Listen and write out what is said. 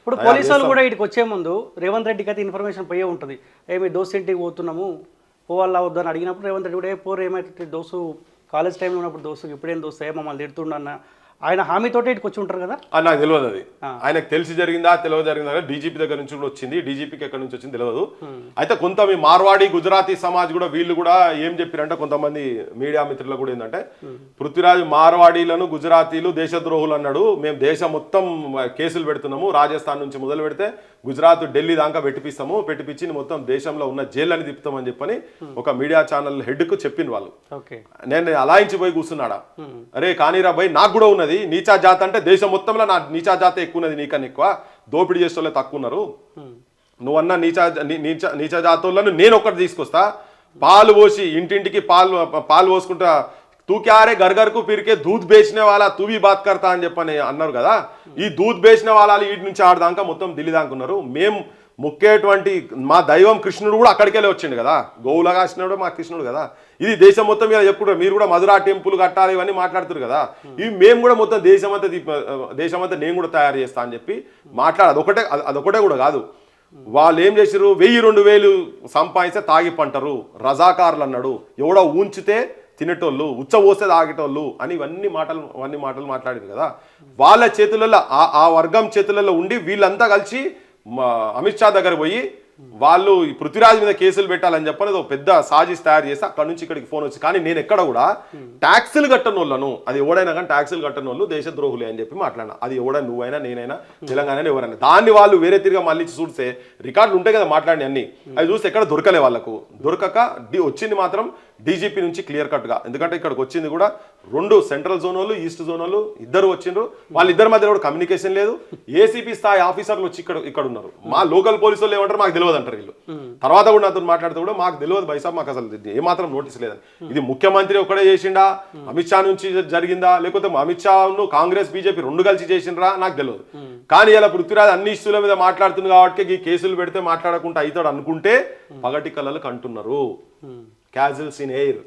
ఇప్పుడు పోలీసు వాళ్ళు కూడా ఇటుకి వచ్చే ముందు రేవంత్ రెడ్డికి అయితే ఇన్ఫర్మేషన్ పోయే ఉంటుంది. ఏ మీ దోస్తు ఇంటికి పోతున్నాము పోవాలా వద్దని అడిగినప్పుడు రేవంత్ రెడ్డి కూడా ఏ పోరు ఏమైతే దోస్తు కాలేజ్ టైంలో ఉన్నప్పుడు దోస్తు ఇప్పుడేం దోస్తు ఏ మమ్మల్ని తిడుతుండన్న ఆయన హామీతోటే ఇటుకు వచ్చి ఉంటారు కదా? నాకు తెలియదు అది. ఆయనకు తెలిసి జరిగిందా తెలియదు జరిగిందా డీజీపీ దగ్గర నుంచి కూడా వచ్చింది. డీజీపీకి ఎక్కడి నుంచి వచ్చింది తెలియదు. అయితే కొంత మీ మార్వాడి గుజరాతీ సమాజ్ కూడా వీళ్ళు కూడా ఏం చెప్పారంటే కొంతమంది మీడియా మిత్రులు కూడా ఏంటంటే పృథ్వీరాజ్ మార్వాడీలను గుజరాతీలు దేశద్రోహులు అన్నాడు. మేము దేశం మొత్తం కేసులు పెడుతున్నాము. రాజస్థాన్ నుంచి మొదలు పెడితే గుజరాత్ ఢిల్లీ దాకా పెట్టిపిస్తాము. పెట్టిపిచ్చి మొత్తం దేశంలో ఉన్న జైళ్ళని తిప్పుతామని చెప్పని ఒక మీడియా ఛానల్ హెడ్కు చెప్పింది వాళ్ళు నేను అలాయించి పోయి కూర్చున్నాడా? అరే కానీరా భయ్ నాకు కూడా ఉన్నది. నీచా జాత అంటే దేశం మొత్తంలో నా నీచా జాత ఎక్కువ ఉన్నది నీకన్నా ఎక్కువ. దోపిడీ చేసే తక్కువ ఉన్నారు నువ్వన్న నీచా నీచా నీచ నీచ జాతులను నేను ఒకటి తీసుకొస్తా. పాలు పోసి ఇంటింటికి పాలు పాలు పోసుకుంటా. తూ క్యారే గర్గర్కు పిరికే దూద్ బేచిన వాళ్ళ తువి బాత్ కర్తా అని చెప్పని అన్నారు కదా. ఈ దూద్ బేచిన వాళ్ళ వీటి నుంచి ఆడదాకా మొత్తం ఢిల్లీ దాకా ఉన్నారు మేము ముక్కేటువంటి మా దైవం కృష్ణుడు కూడా అక్కడికెళ్ళి వచ్చిండు కదా. గోవుల కాసినాడు మా కృష్ణుడు కదా. ఇది దేశం మొత్తం మీద చెప్పుకుంటారు మీరు కూడా మధురా టెంపుల్ కట్టాలి ఇవన్నీ మాట్లాడుతారు కదా. ఇవి మేము కూడా మొత్తం దేశం దేశమంతా దేశం నేను కూడా తయారు చేస్తా అని చెప్పి మాట్లాడు అదొకటే అది- అదొకటే కూడా కాదు. వాళ్ళు ఏం చేసిర్రు? వెయ్యి రెండు వేలు సంపాదిస్తే తాగి పంటరు. రజాకారులు అన్నాడు. ఎవడో ఉంచితే తినేటోళ్ళు ఉచ్చబోస్తే తాగేటోళ్ళు అని ఇవన్నీ మాటలు అవన్నీ మాటలు మాట్లాడారు కదా. వాళ్ళ చేతులలో ఆ- ఆ వర్గం చేతులలో ఉండి వీళ్ళంతా కలిసి అమిత్ షా దగ్గర పోయి వాళ్ళు ఈ పృథ్వీరాజ్ మీద కేసులు పెట్టాలని చెప్పని ఒక పెద్ద సాజిస్ తయారు చేసి అక్కడ నుంచి ఇక్కడికి ఫోన్ వచ్చి కానీ నేను ఎక్కడ కూడా ట్యాక్సులు కట్టనోళ్ళను అది ఎవడైనా కానీ ట్యాక్సులు కట్టనోళ్ళు దేశద్రోహులే అని చెప్పి మాట్లాడినా. అది ఎవడైనా నువ్వైనా నేనైనా తెలంగాణ ఎవరైనా. దాన్ని వాళ్ళు వేరే తిరిగా మళ్ళీ చూస్తే రికార్డులు ఉంటాయి కదా మాట్లాడి అన్ని అవి చూస్తే ఎక్కడ దొరకలే వాళ్ళకు. దొరకక డి- వచ్చింది మాత్రం డీజీపీ నుంచి క్లియర్ కట్గా. ఎందుకంటే ఇక్కడికి వచ్చింది కూడా రెండు సెంట్రల్ జోన్ వాళ్ళు ఈస్ట్ జోన్ వాళ్ళు ఇద్దరు వచ్చిండ్రు. వాళ్ళిద్దరి మధ్య కూడా కమ్యూనికేషన్ లేదు. ఏసీపీ స్థాయి ఆఫీసర్లు వచ్చి ఇక్కడ ఇక్కడ ఉన్నారు. మా లోకల్ పోలీసు వాళ్ళు ఏమంటారు మాకు తెలియదు అంటారు వీళ్ళు. తర్వాత కూడా నాతో మాట్లాడితే కూడా మాకు తెలియదు బైసాబ్ మాకు అసలు ఏమాత్రం నోటీస్ లేదని. ఇది ముఖ్యమంత్రి ఒకడే చేసిండా? అమిత్ షా నుంచి జరిగిందా? లేకపోతే అమిత్ షా కాంగ్రెస్ బీజేపీ రెండు కలిసి చేసిండ్రా? నాకు తెలియదు. కానీ ఇలా పృథ్వీరాజ్ అన్ని ఇష్యూల మీద మాట్లాడుతుంది కాబట్టి ఈ కేసులు పెడితే మాట్లాడకుండా అవుతాడు అనుకుంటే పగటి కళలకు కంటున్నారు. Casa do Cineiro.